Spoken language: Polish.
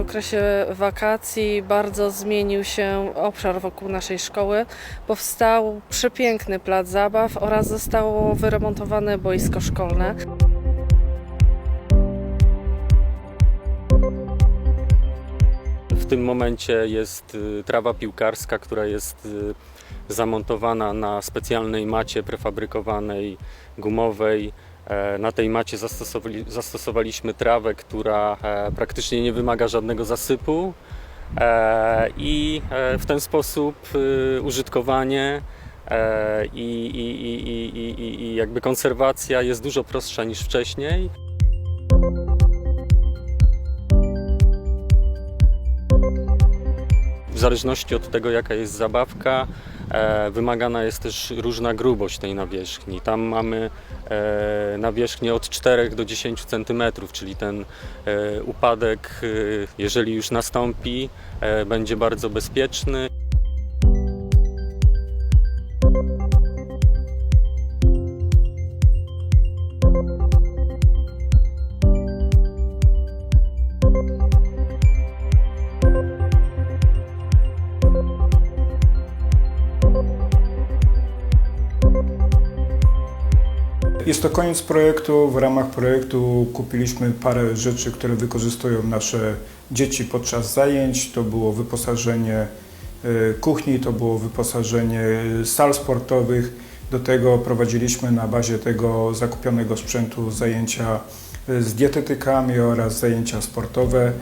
okresie wakacji bardzo zmienił się obszar wokół naszej szkoły. Powstał przepiękny plac zabaw oraz zostało wyremontowane boisko szkolne. W tym momencie jest y, trawa piłkarska, która jest y, zamontowana na specjalnej macie prefabrykowanej, gumowej. E, Na tej macie zastosowali, zastosowaliśmy trawę, która e, praktycznie nie wymaga żadnego zasypu E, i w ten sposób y, użytkowanie i, i, i, i, i, jakby konserwacja jest dużo prostsza niż wcześniej. W zależności od tego, jaka jest zabawka, wymagana jest też różna grubość tej nawierzchni. Tam mamy e, nawierzchnię od 4 do 10 cm, czyli ten e, upadek, e, jeżeli już nastąpi, będzie bardzo bezpieczny. Jest to koniec projektu. W ramach projektu kupiliśmy parę rzeczy, które wykorzystują nasze dzieci podczas zajęć. To było wyposażenie e, kuchni, to było wyposażenie sal sportowych. Do tego prowadziliśmy na bazie tego zakupionego sprzętu zajęcia e, z dietetykami oraz zajęcia sportowe.